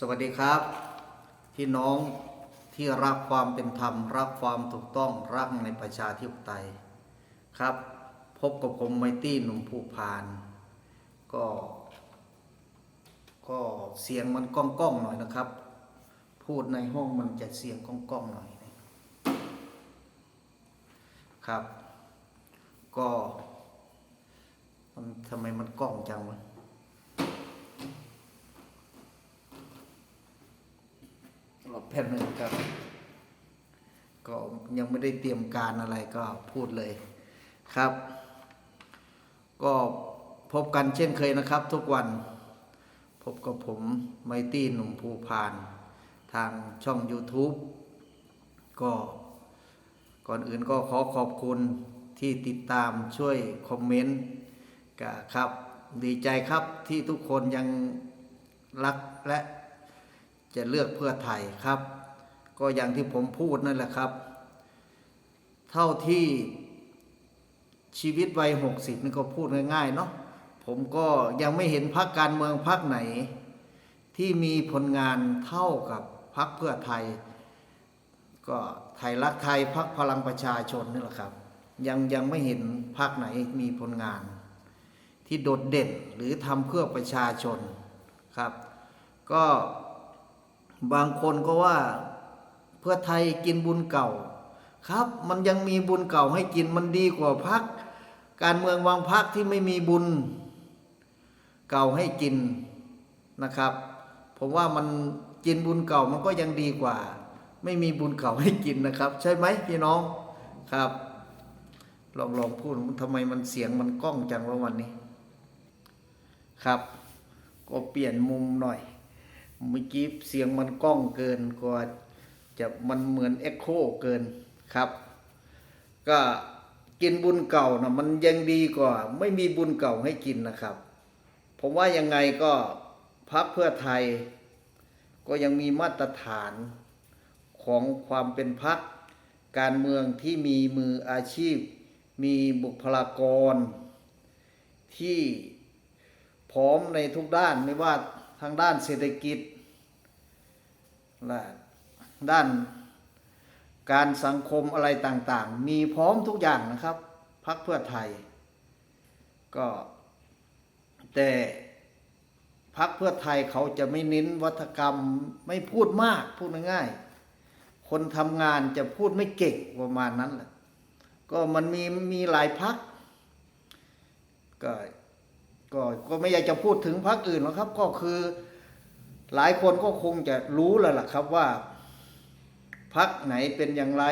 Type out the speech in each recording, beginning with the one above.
สวัสดีครับ พี่น้องที่รักความเป็นธรรม รักความถูกต้องรักในประชาธิปไตยครับ พบกับผมไมตี้หนุ่มผู้พาน ก็ ก็เสียงมันก้องก้องหน่อยนะครับ พูดในห้องมันจะเสียงก้องก้องหน่อยนะครับ ก็มันทำไมมันก้องจังวะ รอบแผ่นหนึ่งครับ ก็ยังไม่ได้เตรียมการอะไรก็พูดเลยครับ ก็พบกันเช่นเคยนะครับ ทุกวันพบกับผมไมตี้หนุ่มภูพาน ทางช่อง YouTube ก็ก่อนอื่นก็ขอขอบคุณที่ติดตามช่วยคอมเมนต์กครับ ดีใจครับที่ทุกคนยังรักและ จะเลือกเพื่อไทยครับ ก็อย่างที่ผมพูดนั่นแหละครับ เท่าที่ชีวิตวัยหกสิบนี่ก็พูดง่ายๆเนาะผมก็ยังไม่เห็นพรรคการเมืองพรรคไหน ที่มีผลงานเท่ากับพรรคเพื่อไทย ก็ไทยรักไทยพรรคพลังประชาชนนี่แหละครับ ยังยังไม่เห็นพรรคไหนมีผลงาน ที่โดดเด่นหรือทำเพื่อประชาชนครับ ก็ บางคนก็ว่าเพื่อไทยกินบุญเก่า ครับ มันยังมีบุญเก่าให้กินมันดีกว่าพัก การเมืองบางพักที่ไม่มีบุญเก่าให้กินนะครับ ผมว่ามันกินบุญเก่ามันก็ยังดีกว่า ไม่มีบุญเก่าให้กินนะครับ ใช่ไหมพี่น้องครับ ลองลองพูดทำไมมันเสียงมันก้องจังว่าวันนี้ ครับ ก็เปลี่ยนมุมหน่อย เมื่อกี้เสียงมันก้องเกินกว่าจะมันเหมือนเอ็กโคเกินครับ ก็กินบุญเก่านะมันยังดีกว่า ไม่มีบุญเก่าให้กินนะครับ ผมว่ายังไงก็พักเพื่อไทย ก็ยังมีมาตรฐานของความเป็นพักการเมืองที่มีมืออาชีพ มีบุคลากร ที่พร้อมในทุกด้านไม่ว่า ทางด้านเศรษฐกิจและด้านการสังคมอะไรต่างๆ มีพร้อมทุกอย่างนะครับพักเพื่อไทย ก็แต่พักเพื่อไทยเขาจะไม่เน้นวัฒกรรมไม่พูดมากพูดง่ายๆคนทำงานจะพูดไม่เก่งประมาณนั้นแหละก็มันมีมีหลายพักก็ ก็ก็ไม่อยากจะพูดถึงพักอื่นหรอกครับ ก็คือหลายคนก็คงจะรู้แล้วล่ะครับว่าพักไหนเป็นอย่างไร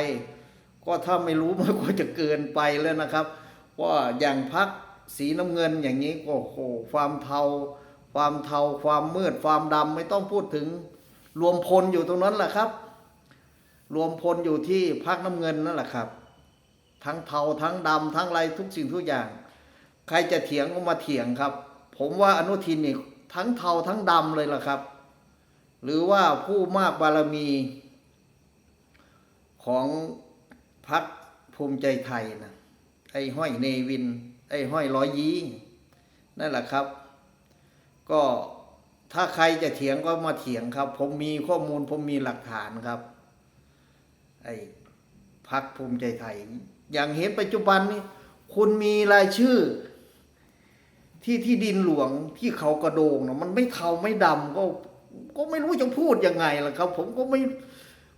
ก็ถ้าไม่รู้มันก็จะเกินไปแล้วนะครับว่าอย่างพักสีน้ำเงินอย่างนี้ก็โอ้โหความเทา ความเทา ความมืด ความดำไม่ต้องพูดถึง รวมพลอยู่ตรงนั้นแหละครับ รวมพลอยู่ที่พักน้ำเงินนั่นแหละครับ ทั้งเทาทั้งดำทั้งอะไรทุกสิ่งทุกอย่าง ใครจะเถียงก็มาเถียงครับ ผมว่าอนุทินนี่ทั้งเทาทั้งดำเลยล่ะครับ หรือว่าผู้มากบารมีของพักภูมิใจไทยนะไอ้ห้อยเนวิน ไอ้ห้อยร้อยยีนั่นแหละครับ ก็ถ้าใครจะเถียงก็มาเถียงครับ ผมมีข้อมูลผมมีหลักฐานครับ ไอ้พักภูมิใจไทย อย่างเห็นปัจจุบันนี้ คุณมีรายชื่อ ที่ที่ดินหลวงที่เขากระโดงนะมันไม่เทาไม่ดำก็ก็ไม่รู้จะพูดยังไงล่ะครับ ผมก็ไม่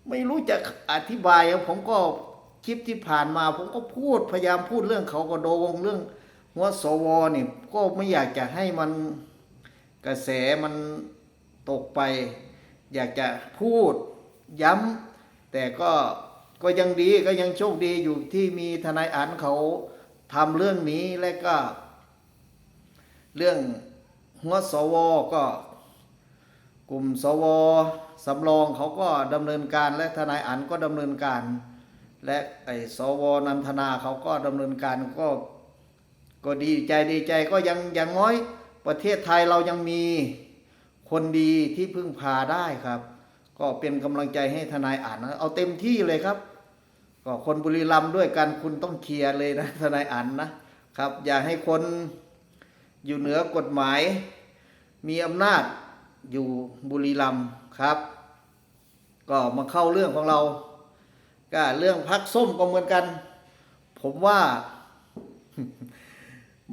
ไม่รู้จะอธิบายผมก็คลิปที่ผ่านมา ผมก็พูดพยายามพูดเรื่องเขากระโดงเรื่องหัวสวเนี่ยก็ไม่อยากจะให้มันกระแสมันตกไป อยากจะพูดย้ำแต่ก็ก็ยังดีก็ยังโชคดีอยู่ที่มีทนายอันเขาทำเรื่องนี้และก็ เรื่องหัวสวก็กลุ่มสวสำรองเขาก็ดำเนินการและทนายอันก็ดำเนินการ และไอ้สวนันทนาเขาก็ดำเนินการก็ก็ดีใจดีใจก็ยังย่างน้อยประเทศไทยเรายังมีคนดีที่พึ่งพาได้ครับ ก็เป็นกำลังใจให้ทนายอ่านนะเอาเต็มที่เลยครับ ก็คนบุรีรัมย์ด้วยกันคุณต้องเคลียร์เลยนะทนายอ่านนะครับ อย่าให้คน อยู่เหนือกฎหมาย มีอำนาจอยู่บุรีรัมย์ครับ ก็มาเข้าเรื่องของเรา ก็เรื่องพักส้มก็เหมือนกัน ผมว่า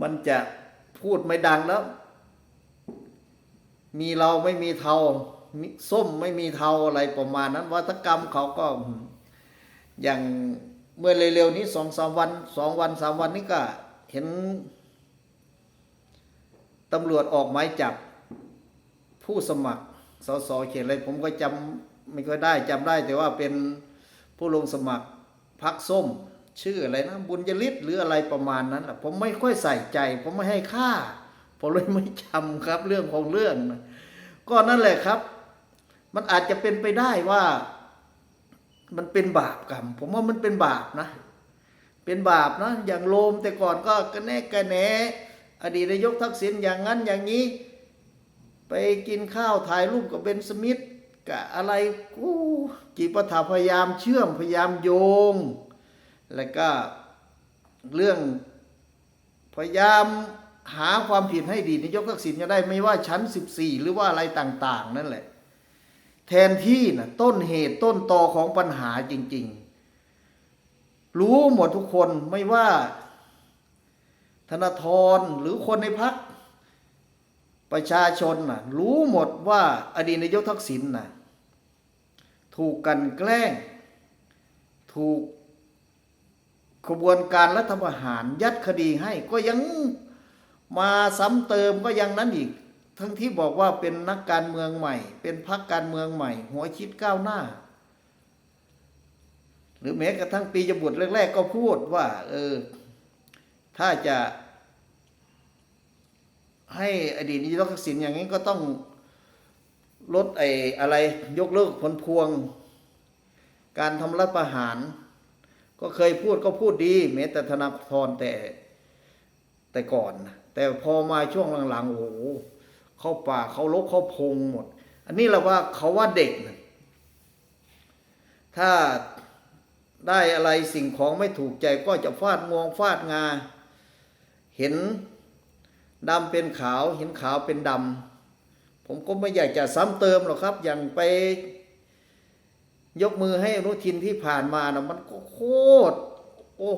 มันจะพูดไม่ดังแล้ว มีเราไม่มีเทาส้มไม่มีเทาอะไรประมาณนั้น วัฒกรรมเขาก็อย่างเมื่อเร็วๆนี้สองสามวันสองวันสามวันนี้ก็เห็น ตำรวจออกหมายจับผู้สมัครสสเขตอะไรผมก็จำไม่ค่อยได้จำได้ แต่ว่าเป็นผู้ลงสมัครพักส้ม ชื่ออะไรนะบุญยฤทธิ์หรืออะไรประมาณนั้นแหละผมไม่ค่อยใส่ใจ ผมไม่ให้ค่าผมเลยไม่จำครับเรื่องของเรื่องนะก็นั่นแหละครับ มันอาจจะเป็นไปได้ว่า มันเป็นบาปกรรม ผมว่ามันเป็นบาปนะ เป็นบาปนะอย่างโลมแต่ก่อนก็กระแนกกระแหน อดีตนายกทักษิณอย่างนั้นอย่างนี้ ไปกินข้าวถ่ายรูปกับเบนสมิธกับอะไรกูจีปถาพยายามเชื่อมพยายามโยง แล้วก็เรื่องพยายามหาความผิดให้ดีนายกทักษิณจะได้ไม่ว่าชั้น 14 หรือว่าอะไรต่าง ๆ นั่นแหละ แทนที่นะต้นเหตุต้นตอของปัญหาจริง ๆ รู้หมดทุกคนไม่ว่า ธนาธรหรือคนในพักประชาชนนะรู้หมดว่าอดีตนายกทักษิณนะถูกกันแกล้ง ถูกขบวนการรัฐประหารยัดคดีให้ก็ยังมาซ้ำเติมก็ยังนั้นอีก ทั้งที่บอกว่าเป็นนักการเมืองใหม่ เป็นพรรคการเมืองใหม่ หัวคิดก้าวหน้า หรือแม้กระทั่งปีจบุตรแรก ๆ ก็พูดว่า เออ ถ้าจะให้อดีตนายกทักษิณอย่างนี้ก็ต้องลดไอ้อะไรยกเลิกผลพวง การทำรัฐประหาร ก็เคยพูดก็พูดดีแม้แต่ธนาธรแต่แต่ก่อนนะแต่พอมาช่วงหลังๆโอ้โหเข้าป่าเขาลกเขาพงหมด อันนี้เราว่าเขาว่าเด็กนะถ้าได้อะไรสิ่งของไม่ถูกใจก็จะฟาดงวงฟาดงา เห็นดำเป็นขาว เห็นขาวเป็นดำ ผมก็ไม่อยากจะซ้ำเติมหรอกครับ อย่างไป ยกมือให้อนุทินที่ผ่านมานะมันก็โคตรโอ้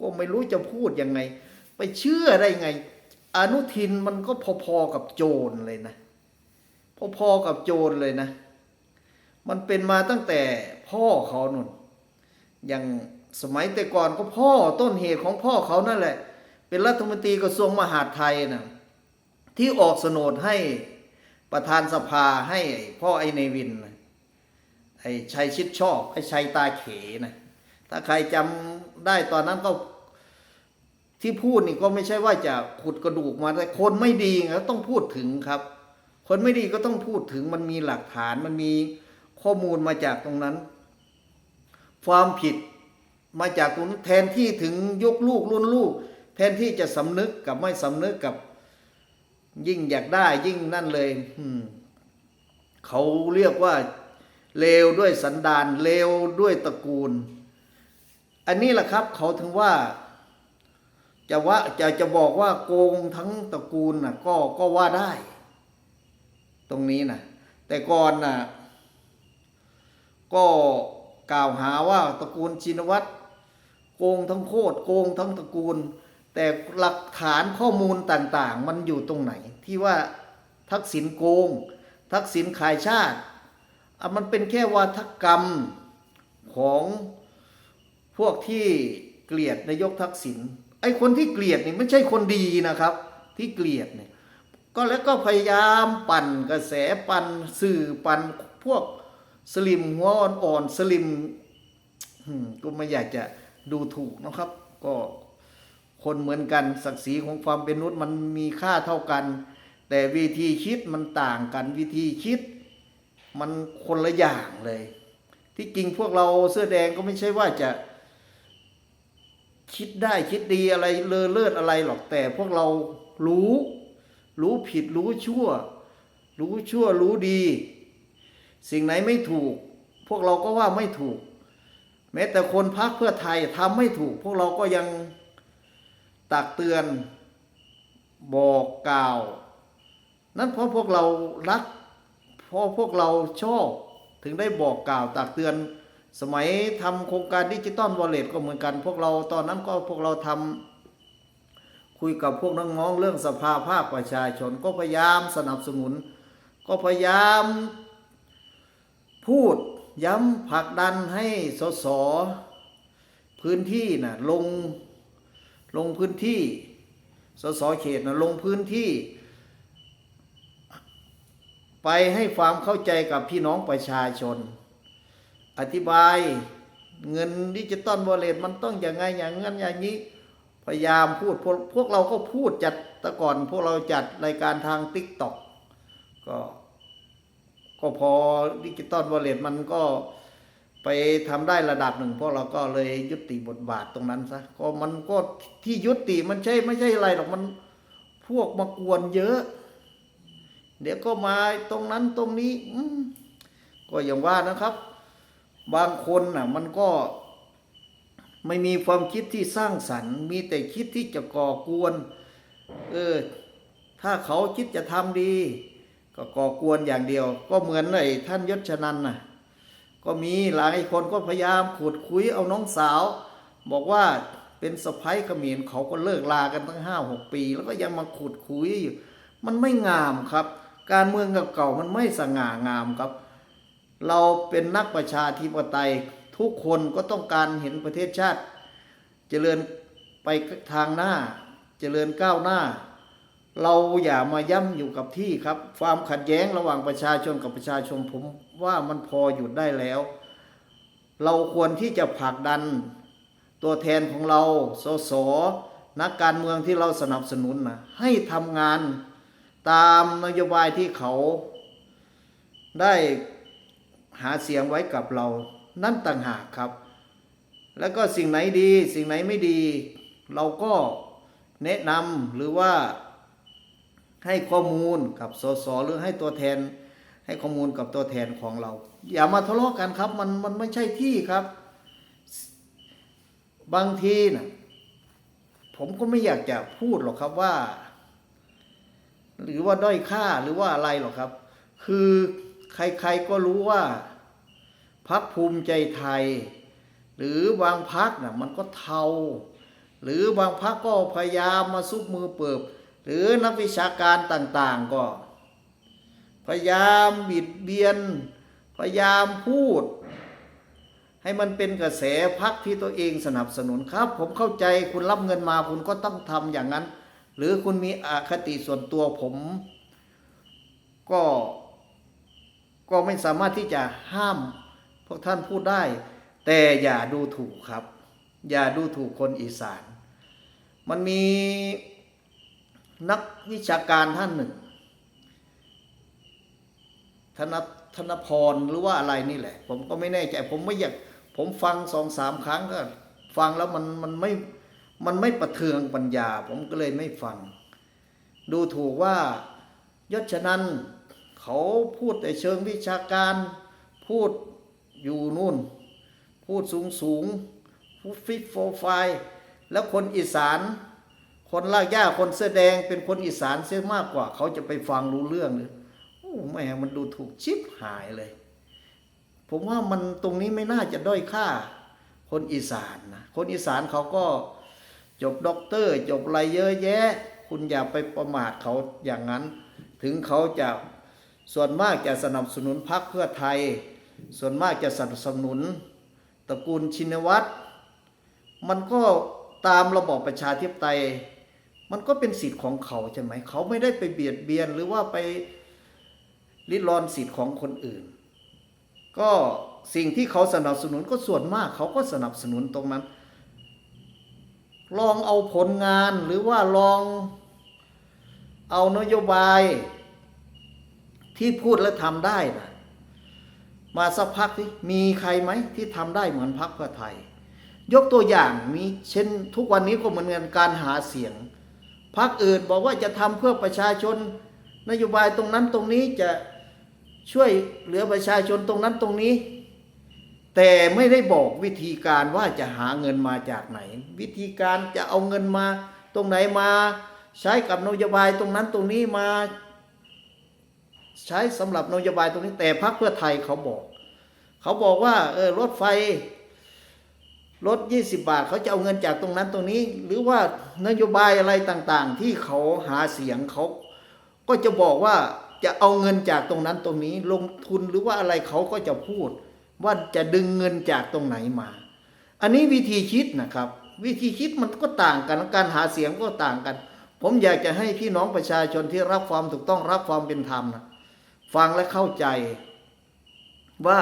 ก็ไม่รู้จะพูดยังไง ไปเชื่อได้ไง อนุทินมันก็พอๆกับโจรเลยนะ พอๆกับโจรเลยนะ มันเป็นมาตั้งแต่พ่อเขานุ่น อย่างสมัยแต่ก่อนก็พ่อต้นเหตุของพ่อเขานั่นแหละ เป็นรัฐมนตรีกระทรวงมหาดไทยนะที่ออกโฉนดให้ประธานสภาให้พ่อไอเนวินนะไอ้ชัยชิดชอบไอ้ชัยตาเขนะถ้าใครจำได้ตอนนั้นก็ที่พูดนี่ก็ไม่ใช่ว่าจะขุดกระดูกมาแต่คนไม่ดีก็ต้องพูดถึงครับ คนไม่ดีก็ต้องพูดถึงมันมีหลักฐานมันมีข้อมูลมาจากตรงนั้น ความผิดมาจากตรงนั้นแทนที่ถึงยกลูกรุ่นลูก แทนที่จะสำนึกกับไม่สำนึกกับยิ่งอยากได้ยิ่งนั่นเลยเขาเรียกว่าเลวด้วยสันดานเลวด้วยตระกูล อันนี้แหละครับ เขาถึงว่า จะว่าจะจะบอกว่าโกงทั้งตระกูลน่ะก็ก็ว่าได้ ตรงนี้นะแต่ก่อนน่ะก็กล่าวหาว่าตระกูลชินวัตรโกงทั้งโคตรโกงทั้งตระกูล แต่หลักฐานข้อมูลต่างๆ มันอยู่ตรงไหน ที่ว่าทักษิณโกง ทักษิณขายชาติอะมันเป็นแค่วาทกรรมของพวกที่เกลียดนายกทักษิณไอ้คนที่เกลียดนี่ไม่ใช่คนดีนะครับ ที่เกลียดเนี่ยก็แล้วก็พยายามปั่นกระแสปั่นสื่อปั่นพวกสลิมหัวอ่อนสลิมก็ไม่อยากจะดูถูกนะครับ ก็ คนเหมือนกันศักดิ์ศรีของความเป็นมนุษย์มันมีค่าเท่ากัน แต่วิธีคิดมันต่างกันวิธีคิดมันคนละอย่างเลย ที่จริงพวกเราเสื้อแดงก็ไม่ใช่ว่าจะ คิดได้คิดดีอะไรเลอเลิศอะไรหรอกแต่พวกเรารู้ รู้ผิดรู้ชั่ว รู้ชั่วรู้ดี สิ่งไหนไม่ถูก พวกเราก็ว่าไม่ถูก แม้แต่คนพักเพื่อไทยทำไม่ถูก พวกเราก็ยัง ตักเตือน บอกกล่าว นั่นเพราะพวกเรารักเพราะพวกเราชอบ ถึงได้บอกกล่าวตักเตือน สมัยทำโครงการดิจิตอลวอลเล็ตก็เหมือนกัน พวกเราตอนนั้นก็พวกเราทำคุยกับพวกน้องๆเรื่องสภาภาคประชาชนก็พยายามสนับสนุน ก็พยายาม พูดย้ำผลักดันให้สสพื้นที่น่ะลง ลงพื้นที่ สสเขตนะลงพื้นที่ ไปให้ความเข้าใจกับพี่น้องประชาชน อธิบายเงินดิจิตอลวอลเล็ตมันต้องอย่างไงอย่างนั้นอย่างนี้ พยายามพูดพวกพวกเราก็พูดจัดแต่ก่อนพวกเราจัดรายการทางติ๊กต็อกก็ ก็พอดิจิตอลวอลเล็ตมันก็ ไปทำได้ระดับหนึ่งพวกเราก็เลยยุติบทบาทตรงนั้นซะก็มันก็ที่ยุติมันใช่ไม่ใช่อะไรหรอกมันพวกมากวนเยอะ เดี๋ยวก็มาตรงนั้นตรงนี้อืก็อย่างว่านะครับ บางคนน่ะ มันก็ไม่มีความคิดที่สร้างสรรค์ มีแต่คิดที่จะก่อกวน เออ ถ้าเขาคิดจะทำดี ก็ก่อกวนอย่างเดียว ก็เหมือนไอ้ท่านยศชนันน่ะ ก็มีหลายคนก็พยายามขุดคุยเอาน้องสาว บอกว่าเป็นสะพ้ายเขมิ้นเขาก็เลิกลากันตั้งห้าหกปี แล้วก็ยังมาขุดคุยอยู่มันไม่งามครับ การเมืองเก่าๆมันไม่สง่างามครับ เราเป็นนักประชาธิปไตยทุกคนก็ต้องการเห็นประเทศชาติ เจริญไปทางหน้า เจริญก้าวหน้า เราอย่ามาย่ำอยู่กับที่ครับ ความขัดแย้งระหว่างประชาชนกับประชาชนผมว่ามันพอหยุดได้แล้ว เราควรที่จะผลักดัน ตัวแทนของเราสสนักการเมืองที่เราสนับสนุนนะให้ทำงานตามนโยบายที่เขาได้หาเสียงไว้กับเรา นั่นต่างหากครับ แล้วก็สิ่งไหนดี สิ่งไหนไม่ดี เราก็แนะนำหรือว่า ให้ข้อมูลกับสสหรือให้ตัวแทน ให้ข้อมูลกับตัวแทนของเรา อย่ามาทะเลาะกันครับมันมันไม่ใช่ที่ครับ บางทีนะผมก็ไม่อยากจะพูดหรอกครับว่า หรือว่าด้อยค่าหรือว่าอะไรหรอกครับ คือใครๆก็รู้ว่าพักภูมิใจไทย หรือบางพักนะมันก็เทา หรือบางพักก็พยายามมาซุบมือเปิบ หรือนักวิชาการต่างๆ ก็ พยายามบิดเบียน พยายามพูด ให้มันเป็นกระแสพักที่ตัวเองสนับสนุนครับ ผมเข้าใจคุณรับเงินมาคุณก็ต้องทำอย่างนั้น หรือคุณมีอคติส่วนตัวผม ก็ก็ไม่สามารถที่จะห้ามพวกท่านพูดได้ แต่อย่าดูถูกครับ อย่าดูถูกคนอีสาน มันมี นักวิชาการท่านหนึ่ง ธนธนพรหรือว่าอะไรนี่แหละ ผมก็ไม่แน่ใจ ผมไม่อยาก ผมฟังสองสามครั้งก็ฟังแล้วมันมันไม่มันไม่ประเทืองปัญญา ผมก็เลยไม่ฟัง ดูถูกว่ายศชนันเขาพูดแต่เชิงวิชาการ พูดอยู่นู่น พูดสูงสูงพูดฟิตโฟไฟแล้วคนอีสาน คนลากย่าคนเสื้อแดงเป็นคนอีสานเสียมากกว่า เขาจะไปฟังรู้เรื่องเลยโอ้แม่มันดูถูกชิบหายเลย ผมว่ามันตรงนี้ไม่น่าจะด้อยค่า คนอีสานนะคนอีสานเขาก็จบด็อกเตอร์จบอะไรเยอะแยะ คุณอย่าไปประมาทเขาอย่างนั้น ถึงเขาจะส่วนมากจะสนับสนุนพรรคเพื่อไทย ส่วนมากจะสนับสนุนตระกูลชินวัตรมันก็ตามระบอบประชาธิปไตย มันก็เป็นสิทธิ์ของเขาใช่ไหม เขาไม่ได้ไปเบียดเบียนหรือว่าไปริดรอนสิทธิ์ของคนอื่น ก็สิ่งที่เขาสนับสนุนก็ส่วนมาก เขาก็สนับสนุนตรงนั้น ลองเอาผลงานหรือว่าลองเอานโยบายที่พูดและทำได้นะมาสักพักที่มีใครไหมที่ทำได้เหมือนพรรคเพื่อไทย ยกตัวอย่างมีเช่นทุกวันนี้ก็เหมือนกันการหาเสียง พรรคอื่นบอกว่าจะทำเพื่อประชาชน นโยบายตรงนั้นตรงนี้จะช่วยเหลือประชาชนตรงนั้นตรงนี้ แต่ไม่ได้บอกวิธีการว่าจะหาเงินมาจากไหน วิธีการจะเอาเงินมาตรงไหนมาใช้กับนโยบายตรงนั้นตรงนี้มา ใช้สำหรับนโยบายตรงนี้ แต่พรรคเพื่อไทยเขาบอก เขาบอกว่าเออรถไฟ รถ20 บาทเขาจะเอาเงินจากตรงนั้นตรงนี้ หรือว่านโยบายอะไรต่างๆ ที่เขาหาเสียงเขาก็จะบอกว่าจะเอาเงินจากตรงนั้นตรงนี้ลงทุนหรือว่าอะไรเขาก็จะพูด ว่าจะดึงเงินจากตรงไหนมา อันนี้วิธีคิดนะครับ วิธีคิดมันก็ต่างกันการหาเสียงก็ต่างกัน ผมอยากจะให้พี่น้องประชาชนที่รับความถูกต้องรับความเป็นธรรมนะฟังและเข้าใจว่า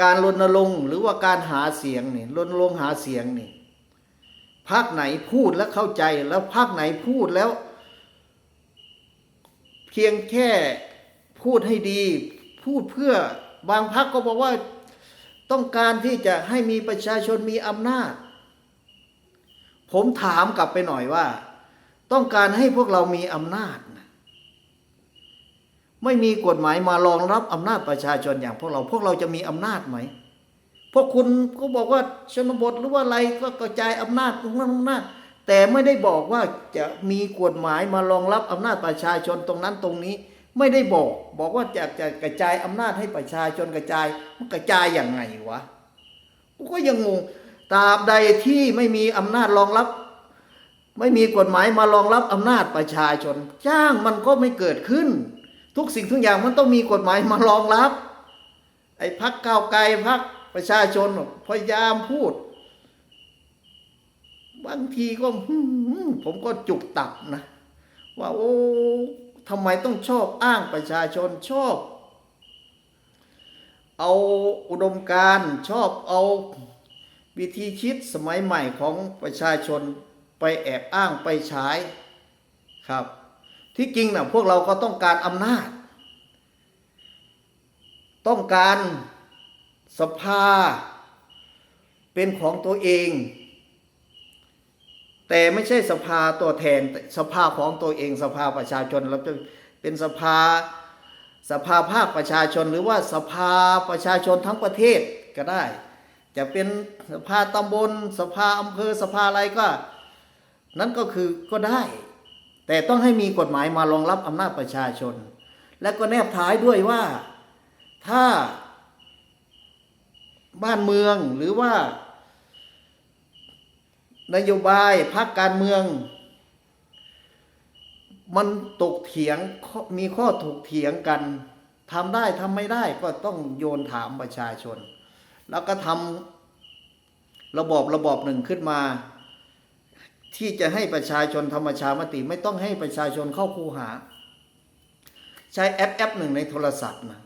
การรณรงค์หรือว่าการหาเสียงนี่รณรงค์หาเสียงนี่พักไหนพูดแล้วเข้าใจแล้วพักไหนพูดแล้ว เพียงแค่พูดให้ดี พูดเพื่อบางพักก็บอกว่าต้องการที่จะให้มีประชาชนมีอำนาจ ผมถามกลับไปหน่อยว่า ต้องการให้พวกเรามีอำนาจ ไม่มีกฎหมายมารองรับอำนาจประชาชนอย่างพวกเรา พวกเราจะมีอำนาจไหม พวกคุณก็บอกว่าชนบทหรือว่าอะไรก็กระจายอำนาจตรงนั้นอำนาจ แต่ไม่ได้บอกว่าจะมีกฎหมายมารองรับอำนาจประชาชนตรงนั้นตรงนี้ ไม่ได้บอก บอกว่าจะจะกระจายอำนาจให้ประชาชนกระจายมันกระจายอย่างไงวะกูก็ยังงงตราบใดที่ไม่มีอำนาจรองรับ ไม่มีกฎหมายมารองรับอำนาจประชาชน จ้างมันก็ไม่เกิดขึ้น ทุกสิ่งทุกอย่างมันต้องมีกฎหมายมารองรับ ไอ้พักเก้าไกลพักประชาชนพยายามพูด บางทีก็ผมก็จุกตับนะ ว่าโอ้ทำไมต้องชอบอ้างประชาชนชอบ เอาอุดมการชอบเอาวิธีคิดสมัยใหม่ของประชาชนไปแอบอ้างไปใช้ครับ ที่จริงนะพวกเราก็ต้องการอำนาจ ต้องการสภา เป็นของตัวเอง แต่ไม่ใช่สภาตัวแทนสภาของตัวเอง สภาประชาชนเราจะเป็นสภาสภาภาคประชาชนหรือว่าสภาประชาชนทั้งประเทศก็ได้ จะเป็นสภาตำบล สภาอำเภอสภาอะไรก็ นั่นก็คือก็ได้ แต่ต้องให้มีกฎหมายมารองรับอำนาจประชาชน และก็แนบท้ายด้วยว่าถ้าบ้านเมืองหรือว่า นโยบายพรรคการเมือง มันตกเถียงมีข้อถกเถียงกันทำได้ทำไม่ได้ก็ต้องโยนถามประชาชน แล้วก็ทำระบอบระบอบหนึ่งขึ้นมา ที่จะให้ประชาชนธรรมชามติ ไม่ต้องให้ประชาชนเข้าคูหา ใช้แอปแอปหนึ่งในโทรศัพท์นะ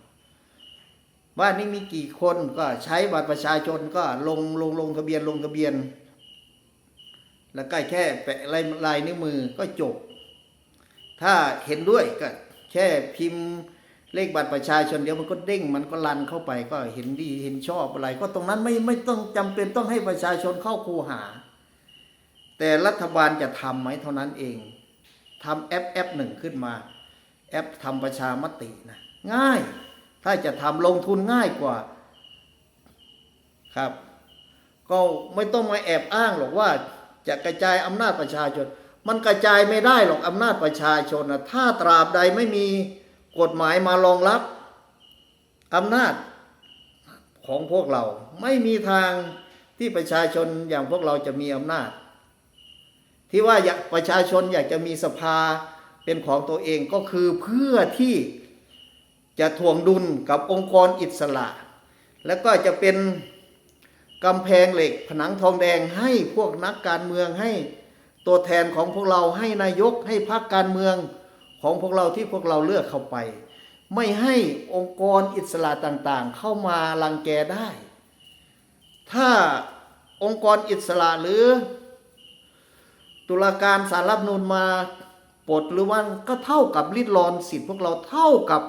ว่านี่มีกี่คนก็ใช้บัตรประชาชนก็ลงลงลงทะเบียนลงทะเบียน แล้วก็แค่แปะลายลายนิ้วมือก็จบ ถ้าเห็นด้วยก็แค่พิมพ์เลขบัตรประชาชนเดียวมันก็เด้งมันก็ลันเข้าไปก็เห็นดีเห็นชอบอะไร ก็ตรงนั้นไม่ไม่ต้องจำเป็นต้องให้ประชาชนเข้าคูหา แต่รัฐบาลจะทำไหมเท่านั้นเองทำแอปแอปหนึ่งขึ้นมา แอปทำประชามตินะง่าย ถ้าจะทำลงทุนง่ายกว่าครับ ก็ไม่ต้องมาแอบอ้างหรอกว่าจะกระจายอำนาจประชาชน มันกระจายไม่ได้หรอกอำนาจประชาชนนะถ้าตราบใดไม่มีกฎหมายมารองรับอำนาจของพวกเรา ไม่มีทางที่ประชาชนอย่างพวกเราจะมีอำนาจ ที่ว่าอยากประชาชนอยากจะมีสภาเป็นของตัวเองก็คือเพื่อที่จะถ่วงดุลกับองค์กรอิสระ แล้วก็จะเป็นกำแพงเหล็กผนังทองแดงให้พวกนักการเมืองให้ตัวแทนของพวกเราให้นายกให้พรรคการเมืองของพวกเราที่พวกเราเลือกเข้าไป ไม่ให้องค์กรอิสระต่างๆ เข้ามาลังแกได้ ถ้าองค์กรอิสระหรือ ตุลาการสารรัฐนูนมาปลดหรือว่าก็เท่ากับลิดรอนสิทธิ์พวกเราเท่ากับ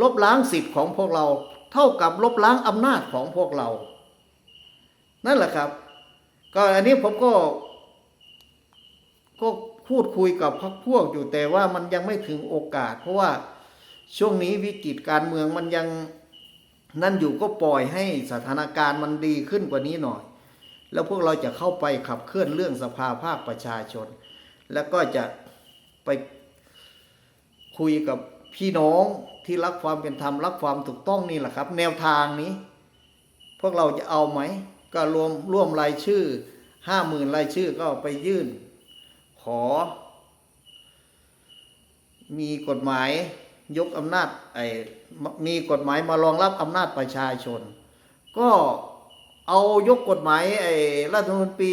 ลบล้างสิทธิ์ของพวกเรา เท่ากับลบล้างอำนาจของพวกเรา นั่นแหละครับ ก็อันนี้ผมก็ ก็พูดคุยกับพรรคพวกอยู่แต่ว่ามันยังไม่ถึงโอกาส เพราะว่าช่วงนี้วิกฤตการเมืองมันยังนั่นอยู่ก็ปล่อยให้สถานการณ์มันดีขึ้นกว่านี้หน่อย แล้วพวกเราจะเข้าไปขับเคลื่อนเรื่องสภาภาคประชาชน แล้วก็จะไปคุยกับพี่น้องที่รักความเป็นธรรมรักความถูกต้องนี่แหละครับ แนวทางนี้ พวกเราจะเอาไหม ก็รวมร่วมรายชื่อห้าหมื่นรายชื่อก็ไปยื่น ขอ มีกฎหมายยกอำนาจไอ้มมีกฎหมายมารองรับอำนาจประชาชน ก็ เอายกกฎหมายไอ้รัฐธรรมนูญปี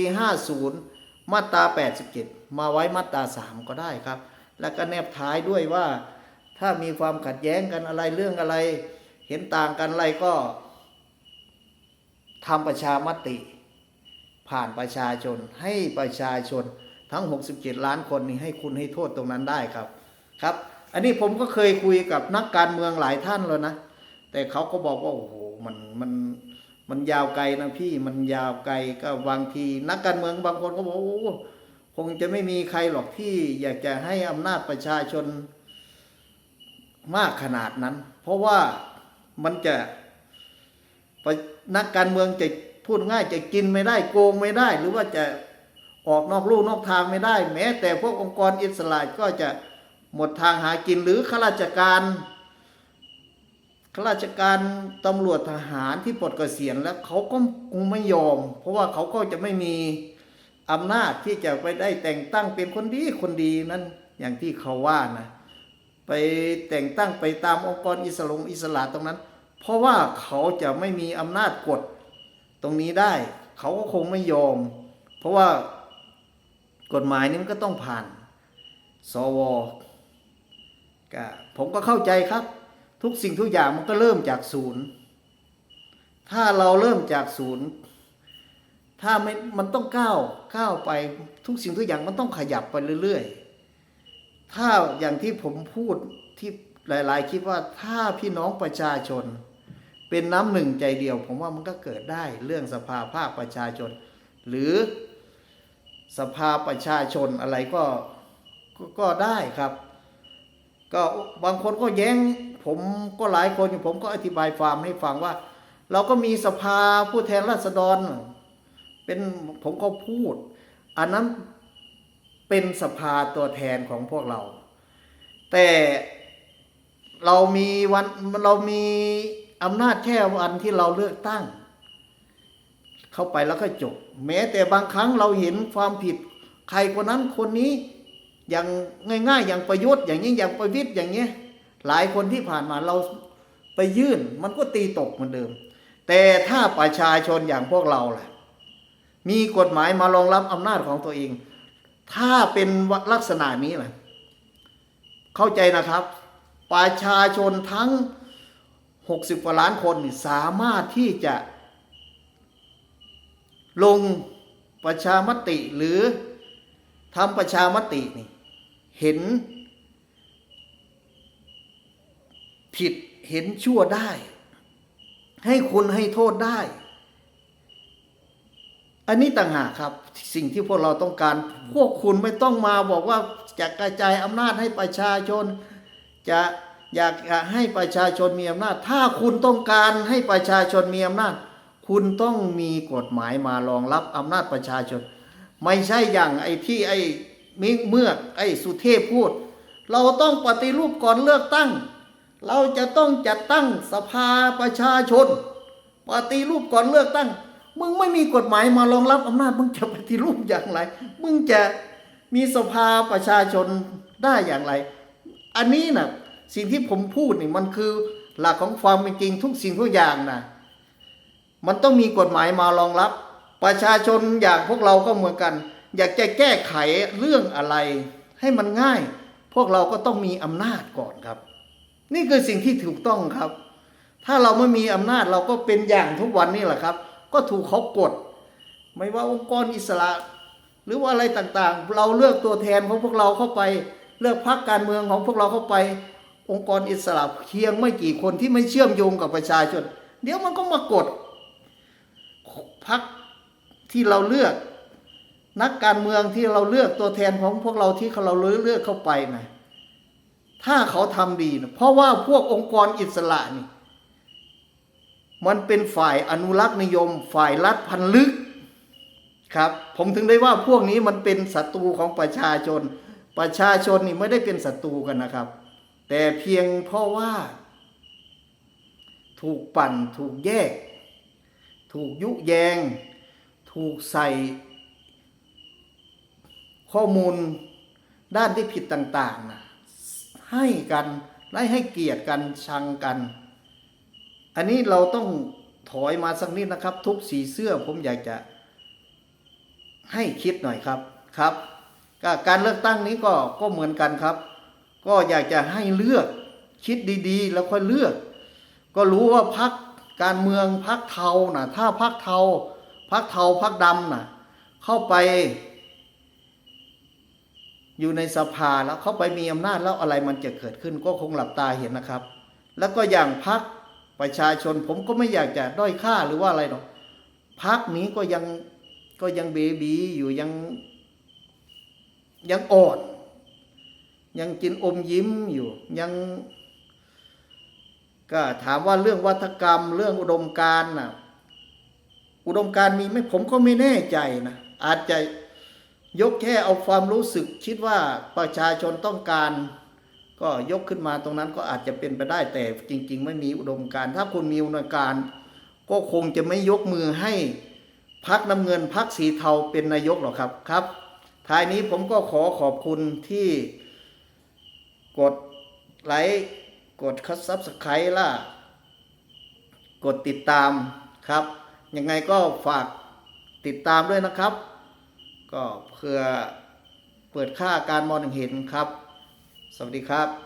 50 มาตรา 87 มาไว้มาตรา 3 ก็ได้ครับ แล้วก็แนบท้ายด้วยว่าถ้ามีความขัดแย้งกันอะไรเรื่องอะไร เห็นต่างกันอะไรก็ทำประชามติ ผ่านประชาชน ให้ประชาชนทั้ง 67 ล้านคนนี้ให้คุณให้โทษตรงนั้นได้ครับครับ อันนี้ผมก็เคยคุยกับนักการเมืองหลายท่านแล้วนะ แต่เขาก็บอกว่าโอ้โหมันมัน มันยาวไกลนะพี่มันยาวไกลก็บางที นักการเมืองบางคนก็บอกโอ้คงจะไม่มีใครหรอกที่อยากจะให้อำนาจประชาชนมากขนาดนั้น เพราะว่ามันจะประนักการเมืองจะพูดง่ายจะกินไม่ได้โกงไม่ได้ หรือว่าจะออกนอกลู่นอกทางไม่ได้ แม้ แต่พวกองค์กรอิสระก็จะหมดทางหากินหรือข้าราชการ ข้าราชการตำรวจทหารที่ปลดเกษียณแล้วเขาก็คงไม่ยอม เพราะว่าเขาก็จะไม่มีอำนาจที่จะไปได้แต่งตั้งเป็นคนดีคนดีนั้นอย่างที่เขาว่านะไปแต่งตั้งไปตามองค์กรอิสระอิสระตรงนั้น เพราะว่าเขาจะไม่มีอำนาจกดตรงนี้ได้ เขาก็คงไม่ยอม เพราะว่ากฎหมายนี้มันก็ต้องผ่าน สวก็ผมก็เข้าใจครับ ทุกสิ่งทุกอย่างมันก็เริ่มจากศูนย์ ถ้าเราเริ่มจากศูนย์ ถ้าไม่มันต้องก้าวก้าวไปทุกสิ่งทุกอย่างมันต้องขยับไปเรื่อยๆ ถ้าอย่างที่ผมพูดที่หลาย ๆ คิดว่าถ้าพี่น้องประชาชน เป็นน้ำหนึ่งใจเดียว ผมว่ามันก็เกิดได้เรื่องสภาภาคประชาชน หรือสภาประชาชนอะไรก็ก็ก็ได้ครับ ก็บางคนก็แย้ง ผมก็หลายคนอยู่ผมก็อธิบายความให้ฟังว่า เราก็มีสภาผู้แทนราษฎร เป็นผมก็พูด อันนั้นเป็นสภาตัวแทนของพวกเรา แต่เรามีวันเรามีอำนาจแค่วันที่เราเลือกตั้ง เข้าไปแล้วก็จบ แม้แต่บางครั้งเราเห็นความผิดใครคนนั้นคนนี้อย่างง่าย ๆ อย่างประยุทธ์อย่างนี้อย่างประวิตรอย่างเงี้ย หลายคนที่ผ่านมาเราไปยื่นมันก็ตีตกเหมือนเดิม แต่ถ้าประชาชนอย่างพวกเราล่ะ มีกฎหมายมารองรับอำนาจของตัวเอง ถ้าเป็นลักษณะนี้ล่ะ เข้าใจนะครับ ประชาชนทั้ง 60กว่าล้านคนสามารถที่จะลงประชามติหรือทำประชามตินี่เห็น ผิดเห็นชั่วได้ ให้คุณให้โทษได้ อันนี้ต่างหากครับ สิ่งที่พวกเราต้องการ พวกคุณไม่ต้องมาบอกว่าจะกระจายอำนาจให้ประชาชน จะอยากให้ประชาชนมีอำนาจ ถ้าคุณต้องการให้ประชาชนมีอำนาจ คุณต้องมีกฎหมายมารองรับอำนาจประชาชน ไม่ใช่อย่างไอ้ที่ไอ้มิเมื่อไอ้สุเทพพูด เราต้องปฏิรูปก่อนเลือกตั้ง เราจะต้องจัดตั้งสภาประชาชนปฏิรูปก่อนเลือกตั้ง มึงไม่มีกฎหมายมารองรับอำนาจมึงจะปฏิรูปอย่างไร มึงจะมีสภาประชาชนได้อย่างไร อันนี้นะสิ่งที่ผมพูดนี่มันคือหลักของความเป็นจริงทุกสิ่งทุกอย่างนะมันต้องมีกฎหมายมารองรับ ประชาชนอย่างพวกเราก็เหมือนกัน อยากจะแก้ไขเรื่องอะไร ให้มันง่าย พวกเราก็ต้องมีอำนาจก่อนครับ นี่คือสิ่งที่ถูกต้องครับ ถ้าเราไม่มีอำนาจเราก็เป็นอย่างทุกวันนี้แหละครับ ก็ถูกเขากด ไม่ว่าองค์กรอิสระ หรือว่าอะไรต่างๆ เราเลือกตัวแทนของพวกเราเข้าไป เลือกพรรคการเมืองของพวกเราเข้าไป องค์กรอิสระเพียงไม่กี่คนที่ไม่เชื่อมโยงกับประชาชน เดี๋ยวมันก็มากดพรรคที่เราเลือก นักการเมืองที่เราเลือกตัวแทนของพวกเราที่เราเลือกเข้าไปนะ ถ้าเขาทำดีนะเพราะว่าพวกองค์กรอิสระนี่ มันเป็นฝ่ายอนุรักษ์นิยม ฝ่ายรัฐพันลึกครับ ผมถึงได้ว่าพวกนี้มันเป็นศัตรูของประชาชน ประชาชนนี่ไม่ได้เป็นศัตรูกันนะครับ แต่เพียงเพราะว่า ถูกปั่นถูกแยก ถูกยุแยง ถูกใส่ ข้อมูลด้านที่ผิดต่าง ๆ นะ ให้กันและให้เกียรติกันชังกัน อันนี้เราต้องถอยมาสักนิดนะครับ ทุกสีเสื้อผมอยากจะ ให้คิดหน่อยครับครับกการเลือกตั้งนี้ก็ก็เหมือนกันครับ ก็อยากจะให้เลือกคิดดีๆ แล้วค่อยเลือก ก็รู้ว่าพักการเมืองพักเทานะถ้าพักเทาพักเทาพักดำน่ะ เข้าไป อยู่ในสภาแล้วเขาไปมีอำนาจแล้วอะไรมันจะเกิดขึ้นก็คงหลับตาเห็นนะครับ แล้วก็อย่างพักประชาชนผมก็ไม่อยากจะด้อยค่าหรือว่าอะไรหรอกพักนี้ก็ยังก็ยังเบบีอยู่ยังยังอ่อนยังกินอมยิ้มอยู่ยัง ก็ถามว่าเรื่องวัฒกรรม เรื่องอุดมการณ์น่ะอุดมการณ์มีไหมผมก็ไม่แน่ใจนะอาจจะ ยกแค่เอาความรู้สึกคิดว่าประชาชนต้องการ ก็ยกขึ้นมาตรงนั้นก็อาจจะเป็นไปได้แต่จริง ๆ ไม่มีอุดมการถ้าคุณมีอุดมการก็คงจะไม่ยกมือให้พักน้ำเงินพักสีเทาเป็นนายกหรอกครับครับ ท้ายนี้ผมก็ขอขอบคุณที่กดไลค์กดคัดซับสไครต์ล่ะ กดติดตามครับ ยังไงก็ฝากติดตามด้วยนะครับ ก็ เพื่อเปิดค่าการมองเห็นครับ สวัสดีครับ